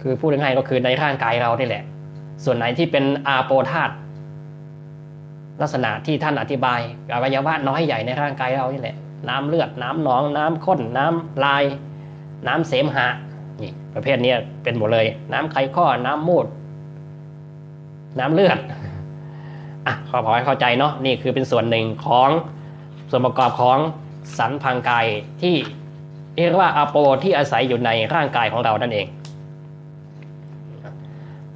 คือพูดง่ายๆก็คือในร่างกายเรานี่แหละ ส่วนไหนที่เป็นอาโปธาตุลักษณะที่ท่านอธิบายอวัยวะน้อยใหญ่ในร่างกายเรานี่แหละ น้ำเลือด น้ำหนอง น้ำข้น น้ำลาย น้ำเสมหะนี่ประเภทนี้เป็นหมดเลย น้ำไขข้อ น้ำมูด น้ำเลือดอะขอพอให้เข้าใจเนาะนี่คือเป็นส่วนหนึ่งของส่วนประกอบของสันพังกายที่เรียกว่าอาโปที่อาศัยอยู่ในร่างกายของเรานั่นเอง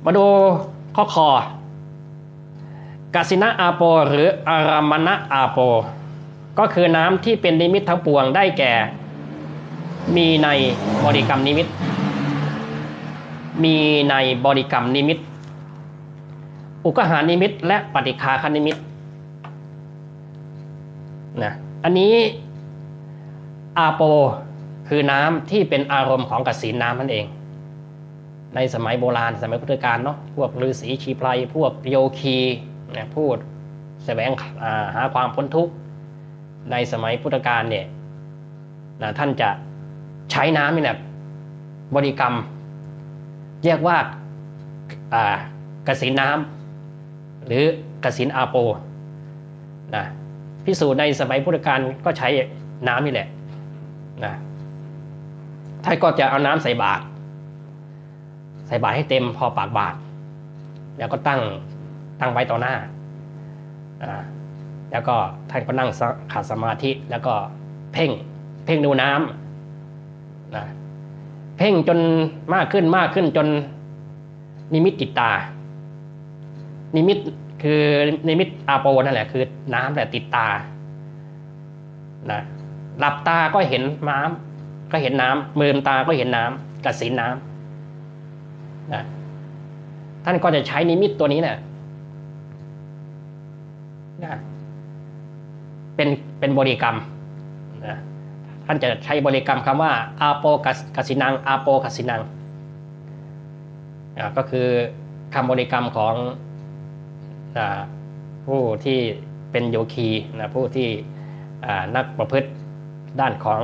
มาดูข้อคอกสินะอาโป หรืออารามณะอาโป ก็คือน้ำที่เป็นนิมิตทั้งปวงได้แก่ มีในบริกรรมนิมิต มีในบริกรรมนิมิต อุกหานิมิต และปฏิคาคนิมิตนะอันนี้อาโปคือน้ำที่เป็นอารมณ์ของกสินน้ำนั่นเอง ในสมัยโบราณสมัยพุทธกาลเนาะพวกฤาษีชีไพรพวกโยคีนะพูดแสวงหาความพ้นทุกข์ในสมัยพุทธกาลเนี่ยนะท่านจะใช้น้ำนี่แหละบริกรรม เรียกว่ากสินน้ำหรือกสินอาโปนะพิสูจน์ในสมัยพุทธกาลก็ใช้น้ำนี่แหละนะท่านก็จะเอาน้ำใส่บาตร ใส่บาตรให้เต็มพอปากบาตรแล้วก็ตั้งตั้งไว้ต่อหน้าอ่าแล้วก็ท่านก็นั่งขัดสมาธิแล้วก็เพ่งเพ่งดูน้ำนะเพ่งจนมากขึ้นมากขึ้นจนนิมิตติดตา นิมิตคือนิมิตอาโปนั่นแหละคือน้ำแหละติดตานะหลับตาก็เห็นน้ำก็เห็นน้ำมือตาก็เห็นน้ำกระสินน้ำ นะท่านก็จะใช้นิมิตตัวนี้เนะี่ยนะเป็นเป็นบริกรรมนะท่านจะใช้บริกรรมคำว่าอาโปกัสินังอาโปกัสินังก็คือคำบริกรรมของผู้ที่เป็นโยคีนะผู้ที่นักประพฤติด้านของ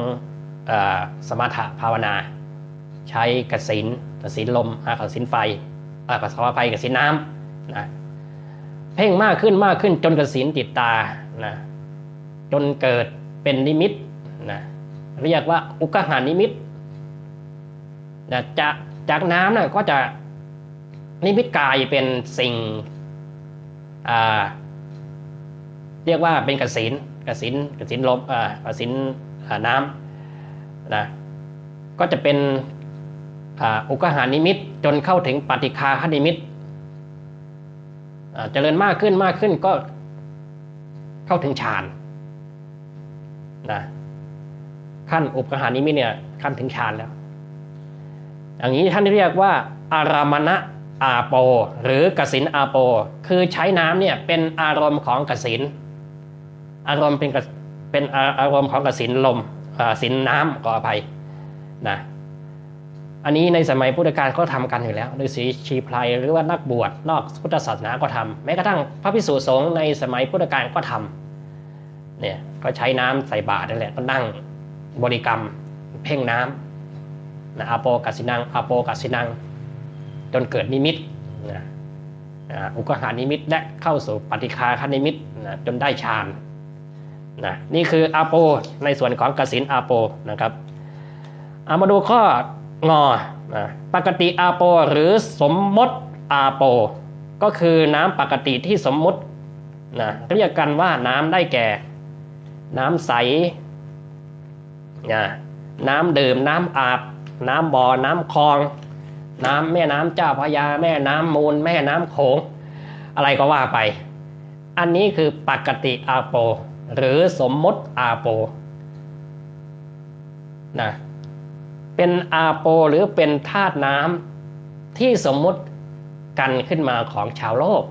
อสมถะภาวนา ใช้กสิน กสินลมกสินไฟกสินไฟกสินน้ำนะเพ่งมากขึ้นมากขึ้นจนกสินติดตานะจนเกิดเป็นนิมิตนะเรียกว่าอุกหานิมิตนะจากจากน้ำนะก็จะนิมิตกายเป็นสิ่งเรียกว่าเป็นกสินกสินกสินลมกสินน้ำนะก็จะเป็น อุกหานิมิตจนเข้าถึงปฏิคาคนิมิตเจริญมากขึ้นมากขึ้นก็เข้าถึงฌานนะขั้นอุปหานิมิตเนี่ยขั้นถึงฌานแล้ว อย่างนี้ท่านเรียกว่า อารามณะอาโป หรือกสินอาโป คือใช้น้ำเนี่ยเป็นอารมณ์ของกสิน อารมณ์เป็นเป็นอารมณ์ของกสินลมสินน้ำก็อภัยนะ อันนี้ในสมัยพุทธกาลก็ทำกันอยู่แล้วฤาษีชีพไพรหรือว่านักบวชนอกพุทธศาสนาก็ทำแม้กระทั่งพระพิสุสงฆ์ในสมัยพุทธกาลก็ทำเนี่ยก็ใช้น้ำใส่บาตรนั่นแหละก็นั่งบริกรรมเพ่งน้ำนะอาโปกัสินังอาโปกัสินัง จนเกิดนิมิตนะอุกหานิมิตและเข้าสู่ปฏิคาคานิมิตนะจนได้ฌานนะนี่คืออาโปในส่วนของกสินอาโปนะครับเอามาดูข้อ งอนะปกติอาโป หรือสมมติอาโป ก็คือน้ำปกติที่สมมตินะเรียกกันว่าน้ำได้แก่ น้ำใสนะน้ำดื่มน้ำอาบ น้ำบ่อน้ำคลอง น้ำแม่น้ำเจ้าพยาแม่น้ำมูล แม่น้ำโขง อะไรก็ว่าไป อันนี้คือปกติอาโป หรือสมมติอาโปนะ เป็นอาโปหรือเป็นธาตุน้ำที่สมมุติกันขึ้นมาของชาวโลก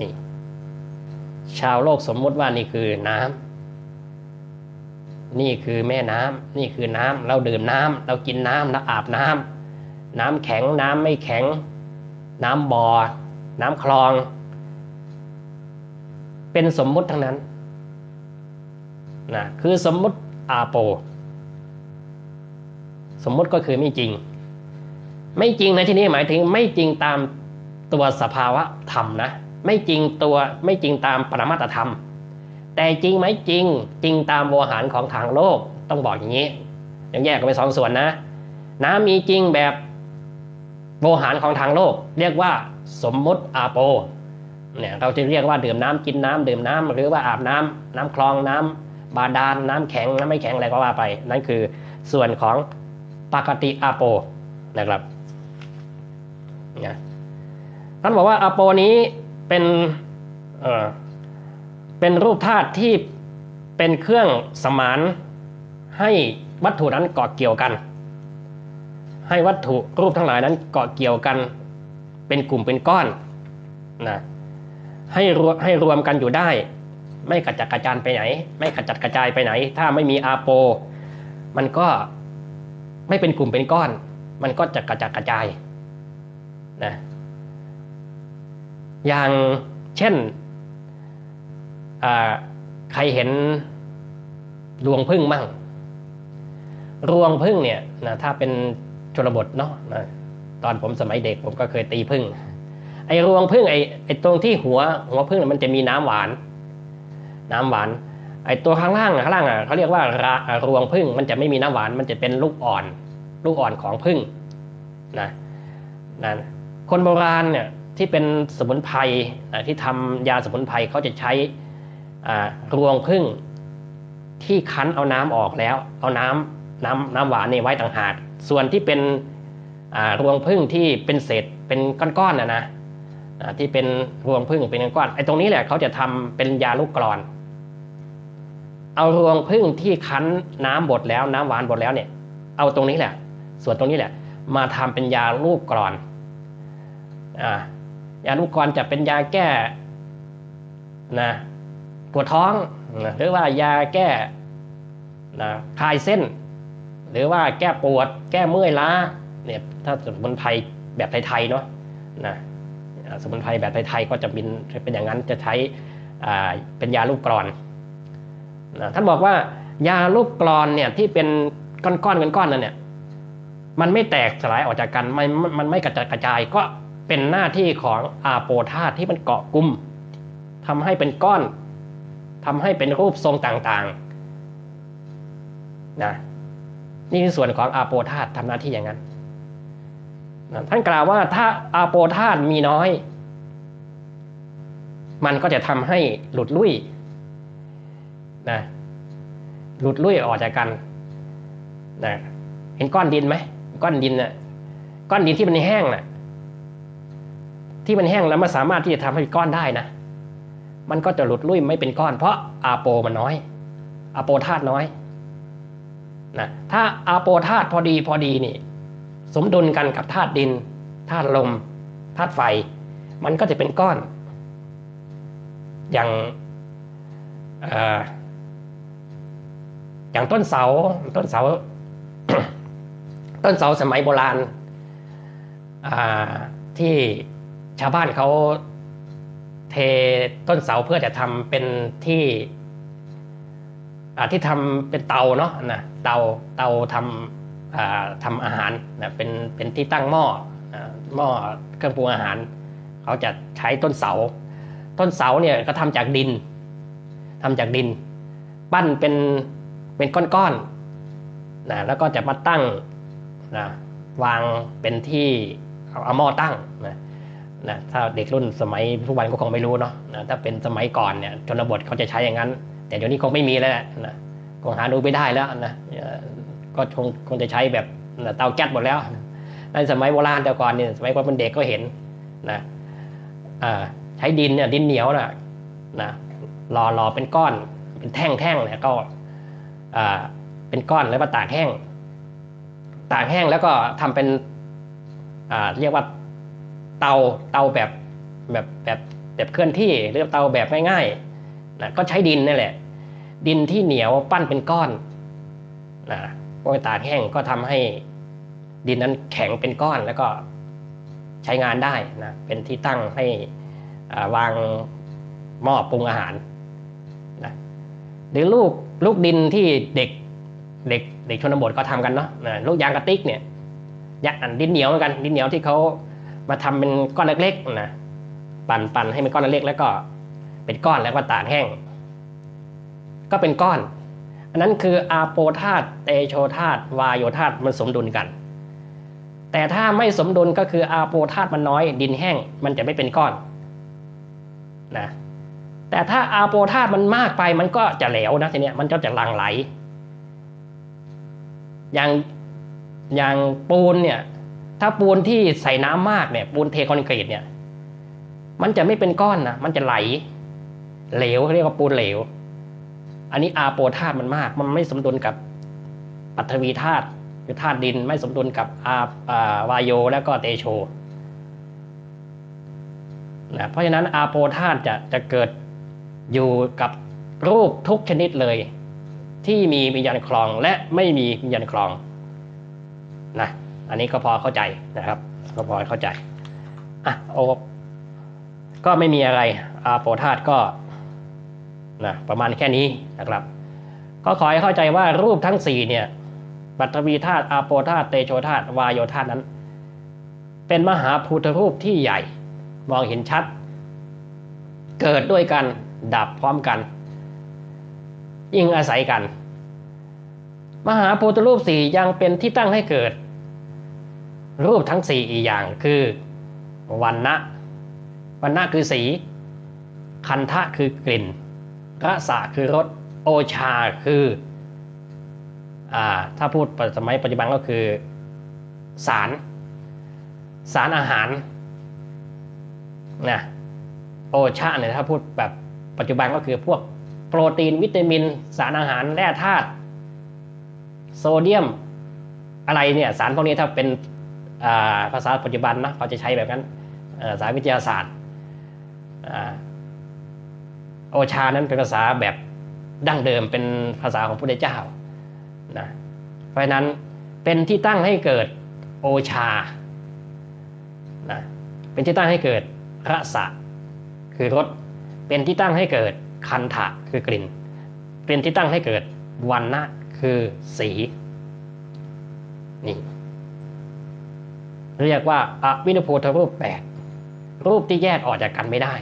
นี่ชาวโลกสมมุติว่านี่คือน้ำนี่คือแม่น้ำนี่คือน้ำเราดื่มน้ำเรากินน้ำเราอาบน้ำน้ำแข็งน้ำไม่แข็ง น้ำบ่อ น้ำคลอง เป็นสมมุติทั้งนั้นนะคือสมมุติอาโป สมมติก็คือไม่จริง ไม่จริงในที่นี้หมายถึงไม่จริงตามตัวสภาวะธรรมนะ ไม่จริงตัวไม่จริงตามปรมัตธรรม แต่จริงไหมจริงจริงตามโวหารของทางโลกต้องบอกอย่างนี้ยังแยกกันไปสองส่วนนะ น้ำมีจริงแบบโวหารของทางโลก เรียกว่าสมมติอาโปเนี่ยเราจะเรียกว่าดื่มน้ำกินน้ำดื่มน้ำหรือว่าอาบน้ำน้ำคลองน้ำบาดาลน้ำแข็งน้ำไม่แข็งอะไรก็ว่าไป นั่นคือส่วนของ ปกติอาโปนะครับนะท่านบอกว่าอาโปนี้เป็นเอ่อเป็นรูปธาตุที่เป็นเครื่องสมานให้วัตถุนั้นเกาะเกี่ยวกัน ให้วัตถุรูปทั้งหลายนั้นเกาะเกี่ยวกัน เป็นกลุ่มเป็นก้อนนะให้รวมให้รวมกันอยู่ได้ ไม่กระจัดกระจายไปไหน ไม่กระจัดกระจายไปไหน ถ้าไม่มีอาโป มันก็ ไม่เป็นกลุ่มเป็นก้อน มันก็จะกระจัดกระจายนะอย่างเช่นใครเห็นรวงพึ่งมั่ง รวงพึ่งเนี่ยนะถ้าเป็นชนบทเนาะนะตอนผมสมัยเด็กผมก็เคยตีพึ่ง ไอ้รวงพึ่งไอ้ไอ้ตรงที่หัวหัวพึ่งมันจะมีน้ำหวาน น้ำหวาน ไอ้ตัวข้างล่างข้างล่างอะเขาเรียกว่ารวงพึ่งมันจะไม่มีน้ำหวานมันจะเป็นลูกอ่อน ลูกอ่อนของพึ่งนะนะคนโบราณเนี่ยที่เป็นสมุนไพรที่ทำยาสมุนไพรเขาจะใช้รวงพึ่งที่คั้นเอาน้ำออกแล้ว เอาน้ำน้ำน้ำหวานนี่ไว้ต่างหาก ส่วนที่เป็นรวงพึ่งที่เป็นเศษเป็นก้อนๆนะนะที่เป็นรวงพึ่งเป็นก้อนไอ้ตรงนี้แหละเขาจะทำเป็นยาลูกกรอน เอารวงพึ่งที่คั้นน้ำบดแล้วน้ำหวานบดแล้วเนี่ย เอาตรงนี้แหละ ส่วนตรงนี้แหละ มาทำเป็นยาลูกกรอนยาลูกกรอนจะเป็นยาแก้นะปวดท้องหรือว่ายาแก้นะคลายเส้น หรือว่าแก้ปวด แก้เมื่อยล้าเนี่ยถ้าสมุนไพรแบบไทยๆเนาะนะสมุนไพรแบบไทยๆก็จะเป็นเป็นอย่างนั้นจะใช้เป็นยาลูกกรอน ท่านบอกว่ายาลูกกรอนเนี่ยที่เป็นก้อนๆก้อนๆนั่นเนี่ยมันไม่แตกสลายออกจากกันมันมันไม่กระจัดกระจายก็เป็นหน้าที่ของอาโปธาตุที่มันเกาะกลุ่มทำให้เป็นก้อนทำให้เป็นรูปทรงต่างๆนะนี่คือส่วนของอาโปธาตุทำหน้าที่อย่างนั้นนะท่านกล่าวว่าถ้าอาโปธาตุมีน้อย มันก็จะทำให้หลุดลุ่ย นะหลุดลุ่ยออกจากกันนะเห็นก้อนดินไหมก้อนดินน่ะก้อนดินที่มันแห้งน่ะ ที่มันแห้งแล้วมันสามารถที่จะทำให้ก้อนได้นะมันก็จะหลุดลุ่ยไม่เป็นก้อน เพราะอาโปมันน้อยอาโปธาตุน้อยนะถ้าอาโปธาตุพอดีพอดีนี่ สมดุลกันกับธาตุดินธาตุลมธาตุไฟ มันก็จะเป็นก้อน อย่าง อย่างต้นเสาต้นเสา ต้นเสาสมัยโบราณที่ชาวบ้านเขาเทต้นเสาเพื่อจะทำเป็นที่ที่ทำเป็นเตาเนาะนะเตาเตาทำทำอาหารนะเป็นเป็นที่ตั้งหม้อหม้อเครื่องปรุงอาหาร เขาจะใช้ต้นเสา ต้นเสาเนี่ยก็ทำจากดินทำจากดิน ปั้นเป็น เป็นก้อนๆนะแล้วก็จะมาตั้งนะวางเป็นที่เอาหม้อตั้งนะนะถ้าเด็กรุ่นสมัยทุกวันก็คงไม่รู้เนาะนะถ้าเป็นสมัยก่อนเนี่ยชนบทเขาจะใช้อย่างนั้น แต่เดี๋ยวนี้คงไม่มีแล้วนะคงหาดูไม่ได้แล้วนะก็คงคงจะใช้แบบเตาแก๊สหมดแล้วในสมัยโบราณแต่ก่อนเนี่ยสมัยก่อนเป็นเด็กก็เห็นนะใช้ดินเนี่ยดินเหนียวนะนะรอรอเป็นก้อนเป็นแท่งแท่งเนี่ยก็ เป็นก้อนแล้วก็ตากแห้ง ตากแห้งแล้วก็ทำเป็นเรียกว่าเตาเตาแบบแบบแบบแบบเคลื่อนที่หรือเตาแบบง่ายๆนะก็ใช้ดินนั่แหละ ดินที่เหนียวปั้นเป็นก้อนนะพอตากแห้งก็ทำให้ดินนั้นแข็งเป็นก้อนแล้วก็ใช้งานได้นะเป็นที่ตั้งให้วางหม้อปรุงอาหารนะหรือลูก ลูกดินที่เด็กเด็กเด็กชนบทก็ทำกันเนาะลูกยางกระติกเนี่ยยะอันดินเหนียวเหมือนกัน ดินเหนียวที่เขามาทำเป็นก้อนเล็กๆนะปั่นปั่นให้เป็นก้อนเล็กแล้วก็ เป็นก้อนแล้วก็ตากแห้ง ก็เป็นก้อน อันนั้นคืออาโปธาตุเตโชธาตุวายโยธาตุมันสมดุลกัน แต่ถ้าไม่สมดุลก็คืออาโปธาตุมันน้อย ดินแห้งมันจะไม่เป็นก้อนนะ แต่ถ้าอาโปธาตุมันมากไปมันก็จะเหลวนะทีเนี้ยมันก็จะลังไหล อย่างอย่างปูนเนี่ย ถ้าปูนที่ใส่น้ำมากเนี่ย ปูนเทคอนกรีตเนี่ย มันจะไม่เป็นก้อนนะมันจะไหล เหลวเขาเรียกว่าปูนเหลว อันนี้อาโปธาตุมันมาก มันไม่สมดุลกับปัทวีธาตุคือธาตุดินไม่สมดุลกับอาอ่าวายโยและก็เตโชนะเพราะฉะนั้นอาโปธาตุจะจะเกิด อยู่กับรูปทุกชนิดเลย ที่มีวิญญาณคลองและไม่มีวิญญาณคลองนะอันนี้ก็พอเข้าใจนะครับ ก็พอเข้าใจอะโอก็ไม่มีอะไรอาโปธาตก็นะประมาณแค่นี้นะครับ ก็ขอให้เข้าใจว่ารูปทั้งสี่เนี่ยปัทวีธาตุอาโปธาตุเตโชธาตุวายโยธาตุนั้น เป็นมหาภูตรูปที่ใหญ่ มองเห็นชัด เกิดด้วยกัน ดับพร้อมกัน ยิ่งอาศัยกัน มหาภูตรูปสี่ยังเป็นที่ตั้งให้เกิด รูปทั้งสี่อีกอย่างคือวันนะวันนะคือสี คันทะคือกลิ่นรสะคือรสโอชาคืออ่าถ้าพูดสมัยปัจจุบันก็คือสาร สารอาหารนะโอชาเนี่ยถ้าพูดแบบ ปัจจุบันก็คือพวกโปรตีนวิตามิน สารอาหารแร่ธาตุโซเดียมอะไรเนี่ยสารพวกนี้ถ้าเป็นภาษาปัจจุบันนะเขาจะใช้แบบนั้นสายวิทยาศาสตร์โอชานั้นเป็นภาษาแบบดั้งเดิมเป็นภาษาของพระพุทธเจ้านะเพราะฉะนั้นเป็นที่ตั้งให้เกิดโอชานะเป็นที่ตั้งให้เกิดรสะคือรส เป็นที่ตั้งให้เกิดคันถะคือกลิ่น เป็นที่ตั้งให้เกิดวันนะคือสีนี่เรียกว่าอวินโพธรูปแปดรูปที่แยกออกจากกันไม่ได้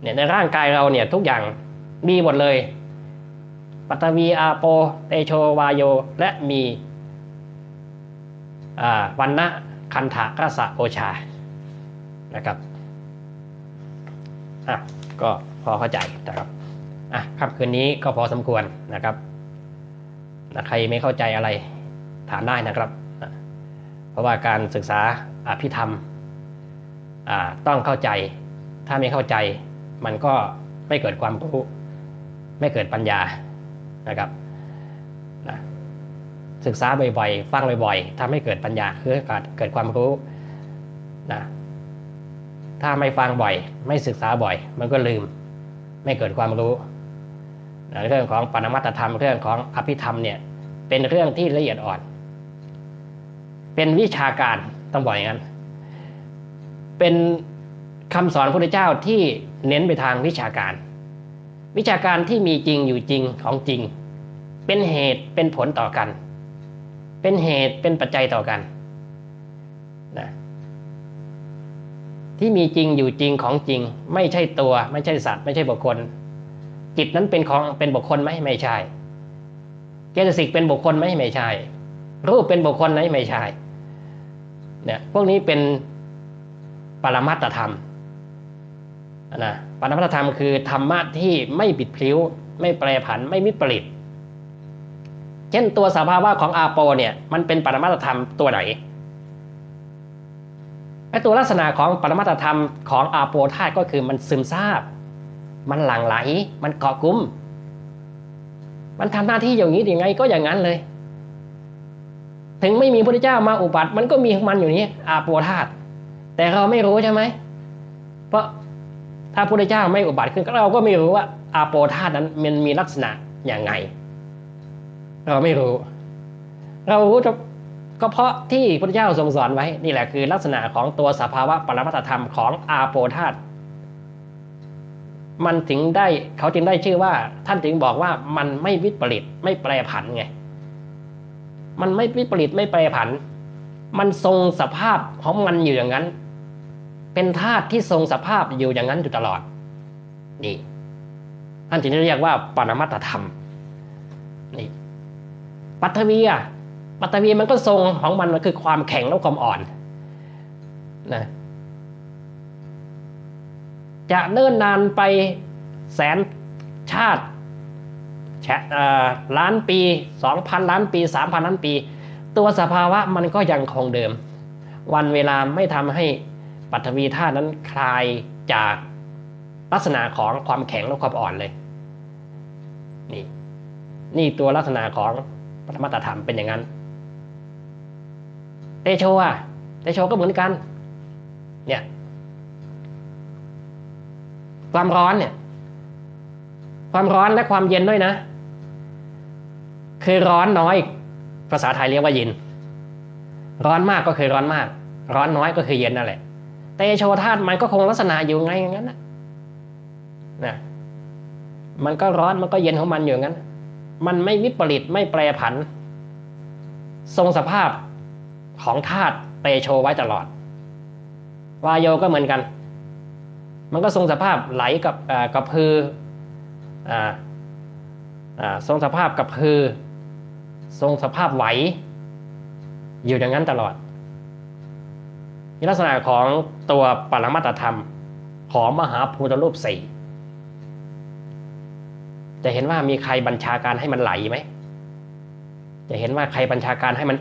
เนี่ยในร่างกายเราเนี่ยทุกอย่างมีหมดเลย ปัตวีอาโปเตโชวายโย และมีวันนะคันถากระสะโอชานะครับ อะก็พอเข้าใจนะครับอะค่ำคืนนี้ก็พอสมควรนะครับนะใครไม่เข้าใจอะไรถามได้นะครับ เพราะว่าการศึกษาอภิธรรมต้องเข้าใจ ถ้าไม่เข้าใจมันก็ไม่เกิดความรู้ไม่เกิดปัญญานะครับนะศึกษาบ่อยๆ ฟังบ่อยๆทำให้เกิดปัญญาคือเกิดความรู้นะ ถ้าไม่ฟังบ่อย ไม่ศึกษาบ่อย มันก็ลืม ไม่เกิดความรู้นเรื่องของปรมัตธรรมเรื่องของอภิธรรมเนี่ยเป็นเรื่องที่ละเอียดอ่อน เป็นวิชาการต้องบอกอย่างนั้น เป็นคำสอนพระพุทธเจ้าที่เน้นไปทางวิชาการ วิชาการที่มีจริงอยู่จริงของจริง เป็นเหตุเป็นผลต่อกัน เป็นเหตุเป็นปัจจัยต่อกันนะ ที่มีจริงอยู่จริงของจริง ไม่ใช่ตัว ไม่ใช่สัตว์ ไม่ใช่บุคคล จิตนั้นเป็นของเป็นบุคคลไหมไม่ใช่เจตสิกเป็นบุคคลไหมไม่ใช่ รูปเป็นบุคคลไหมไม่ใช่เนี่ยพวกนี้เป็นปรมัตธรรมนะปรมัตธรรมคือธรรมะที่ไม่บิดพลิ้ว ไม่แปรผันไม่มิปริต เช่นตัวสภาวะของอาโปเนี่ยมันเป็นปรมัตธรรมตัวไหน ไอตัวลักษณะของปรมัตธรรมของอาโปธาตก็คือมันซึมซาบ มันหลั่งไหล มันเกาะกุ้มมันทำหน้าที่อย่างนี้ยังไงก็อย่างนั้นเลย ถึงไม่มีพระเจ้ามาอุบัติ มันก็มีของมันอยู่นี้อาโปธาตแต่เราไม่รู้ใช่ไหม เพราะถ้าพระเจ้าไม่อุบัติขึ้นเราก็ไม่รู้ว่าอาโปธาตนั้นมันมีลักษณะอย่างไง เราไม่รู้ เรารู้ ก็เพราะที่พระเจ้าทรงสอนไว้นี่แหละคือลักษณะของตัวสภาวะปรมัตธรรมของอาโปธาตมันถึงได้เขาจึงได้ชื่อว่า ท่านถึงบอกว่ามันไม่วิปริตไม่แปรผันไง มันไม่วิปริตไม่แปรผัน มันทรงสภาพของมันอยู่อย่างนั้น เป็นธาตุที่ทรงสภาพอยู่อย่างนั้นอยู่ตลอด นี่ท่านจึงเรียกว่าปรมัตธรรมนี่ปัทวีอะ ปัทวีมันก็ทรงของมันมันคือความแข็งและความอ่อนนะจะเนิ่นนานไปแสนชาติแล้านปีสองพันล้านปีสามพันล้านปี ตัวสภาวะมันก็ยังคงเดิม วันเวลาไม่ทำให้ปัทวีธาตุนั้นคลายจากลักษณะของความแข็งและความอ่อนเลย นี่ นี่ตัวลักษณะของปรมัตธรรมเป็นอย่างนั้น เตโชอะเตโชก็เหมือนกัน เนี่ย ความร้อนเนี่ย ความร้อนและความเย็นด้วยนะ คือร้อนน้อย ภาษาไทยเรียกว่าเย็น ร้อนมากก็คือร้อนมาก ร้อนน้อยก็คือเย็นนั่นแหละ เตโชธาตุมันก็คงลักษณะอยู่ไงอย่างนั้นนะนะมันก็ร้อนมันก็เย็นของมันอยู่งั้น มันไม่วิปริตไม่แปรผัน ทรงสภาพ ของธาตุเตโชไว้ตลอด วายโยก็เหมือนกัน มันก็ทรงสภาพไหลกับกับพืออทรงสภาพกับพือ ทรงสภาพไหว อยู่อย่างนั้นตลอดนี่ลักษณะของตัวปรมัตธรรมของมหาภูตรูปสี่จะเห็นว่ามีใครบัญชาการให้มันไหลไหม จะเห็นว่าใครบัญชาการให้มัน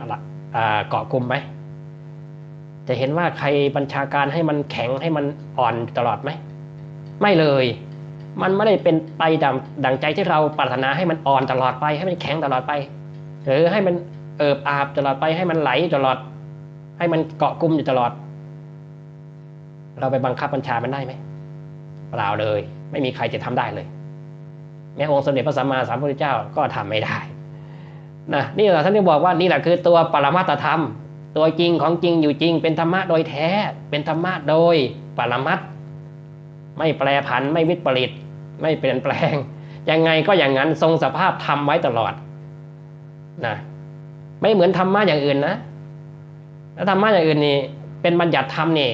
เกาะกลุ่มไหมจะเห็นว่าใครบัญชาการให้มันแข็งให้มันอ่อนตลอดไหม ไม่เลย มันไม่ได้เป็นไปดังดังใจที่เราปรารถนาให้มันอ่อนตลอดไป ให้มันแข็งตลอดไป หรือให้มันเอิบอาบตลอดไป ให้มันไหลตลอด ให้มันเกาะกลุ่มอยู่ตลอด เราไปบังคับบัญชามันได้ไหมเปล่าเลย ไม่มีใครจะทำได้เลย แม้องค์สมเด็จพระสัมมาสัมพุทธเจ้าก็ทำไม่ได้ นะนี่แหละท่านที่บอกว่านี่แหละคือตัวปรมัตธรรม ตัวจริงของจริงอยู่จริง เป็นธรรมะโดยแท้ เป็นธรรมะโดยปรมัตไม่แปรผันไม่วิปริต ไม่เปลี่ยนแปลง ยังไงก็อย่างนั้นทรงสภาพทำไว้ตลอดนะไม่เหมือนธรรมะอย่างอื่นนะแล้วธรรมะอย่างอื่นนี่เป็นบัญญัติธรรมนี่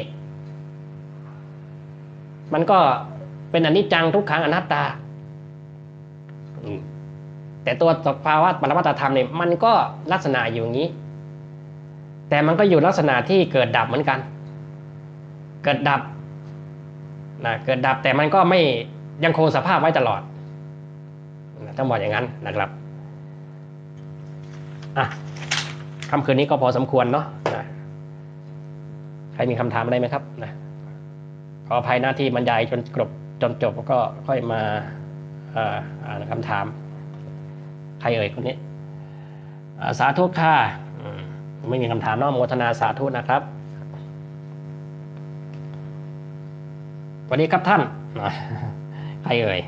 มันก็เป็นอนิจจังทุกขังอนัตตา แต่ตัวสภาวะปรมัตธรรมเนี่ยมันก็ลักษณะอยู่อย่างนี้ แต่มันก็อยู่ลักษณะที่เกิดดับเหมือนกัน เกิดดับนะเกิดดับแต่มันก็ไม่ยังคงสภาพไว้ตลอดต้องบอกอย่างนั้นนะครับอะคำคืนนี้ก็พอสมควรเนาะนะใครมีคำถามอะไรไหมครับนะขออภัยหน้าที่บรรยายจนกรบจนจบก็ค่อยมาอ่านคำถาม ใครเอ่ยคนนี้สาธุค่ะไม่มีคำถามนอกโมทนาสาธุนะครับสวัสดีครับท่าน ใครเอ่ย